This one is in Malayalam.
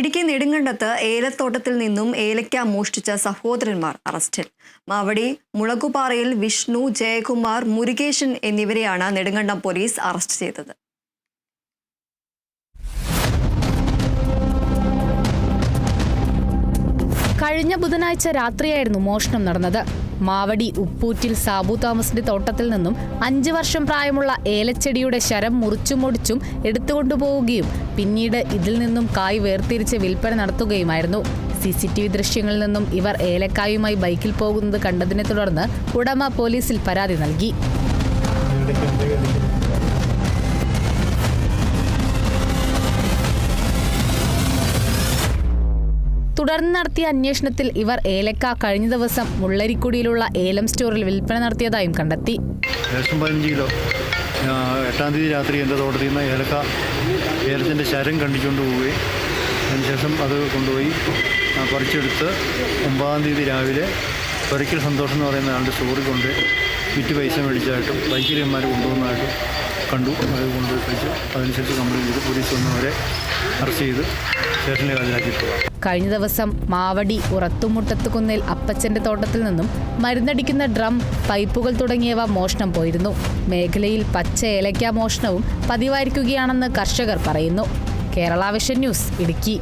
ഇടുക്കി നെടുങ്കണ്ടത്ത് ഏലത്തോട്ടത്തിൽ നിന്നും ഏലക്ക മോഷ്ടിച്ച സഹോദരന്മാർ അറസ്റ്റിൽ. മാവടി മുളകുപാറയിൽ വിഷ്ണു ജയകുമാർ മുരുകേശൻ എന്നിവരെയാണ് നെടുങ്കണ്ടം പോലീസ് അറസ്റ്റ് ചെയ്തത്. കഴിഞ്ഞ ബുധനാഴ്ച രാത്രിയായിരുന്നു മോഷണം നടന്നത്. മാവടി ഉപ്പൂറ്റിൽ സാബു തോമസിന്റെ തോട്ടത്തിൽ നിന്നും അഞ്ച് വർഷം പ്രായമുള്ള ഏലച്ചെടിയുടെ ശരം മുറിച്ചും മുടിച്ചും എടുത്തുകൊണ്ടുപോവുകയും പിന്നീട് ഇതിൽ നിന്നും കായ് വേർതിരിച്ച് വിൽപ്പന നടത്തുകയുമായിരുന്നു. സി സി ടി വി ദൃശ്യങ്ങളിൽ നിന്നും ഇവർ ഏലക്കായുമായി ബൈക്കിൽ പോകുന്നത് കണ്ടതിനെ തുടർന്ന് ഉടമ പോലീസിൽ പരാതി നൽകി. തുടർന്ന് നടത്തിയ അന്വേഷണത്തിൽ ഇവർ ഏലക്ക കഴിഞ്ഞ ദിവസം മുള്ളരിക്കുടിയിലുള്ള ഏലം സ്റ്റോറിൽ വിൽപ്പന നടത്തിയതായും കണ്ടെത്തി. കിലോ. എട്ടാം തീയതി രാത്രി എന്റെ തോട്ടത്തിൽ നിന്ന് ഏലക്ക ഏലത്തിന്റെ ശരം കണ്ടിച്ചുകൊണ്ട് പോവുകയും അതിനുശേഷം അത് കൊണ്ടുപോയി പറിച്ചെടുത്ത് ഒമ്പതാം തീയതി രാവിലെ ഒരിക്കൽ സന്തോഷം എന്ന് പറയുന്ന ആളുടെ സ്റ്റോറിൽ കൊണ്ട് വിറ്റ് പൈസ മേടിച്ചതായിട്ടും ബൈക്കിലന്മാർ കൊണ്ടുവന്നതായിട്ടും കണ്ടു. അത് കൊണ്ടുപോയി അതനുസരിച്ച് കംപ്ലൈന്റ് ചെയ്ത് പോലീസ് വന്നവരെ അറസ്റ്റ് ചെയ്ത് സ്റ്റേഷനിൽ ഹാജരാക്കിയിട്ടുള്ളതാണ് കഴിഞ്ഞ ദിവസം മാവടി ഉറത്തുമുട്ടത്തുകുന്നിൽ അപ്പച്ചന്റെ തോട്ടത്തിൽ നിന്നും മരുന്നടിക്കുന്ന ഡ്രം പൈപ്പുകൾ തുടങ്ങിയവ മോഷണം പോയിരുന്നു. മേഖലയിൽ പച്ച ഏലക്ക മോഷണവും പതിവായിരിക്കുകയാണെന്ന് കർഷകർ പറയുന്നു. Kerala Vision News Idukki.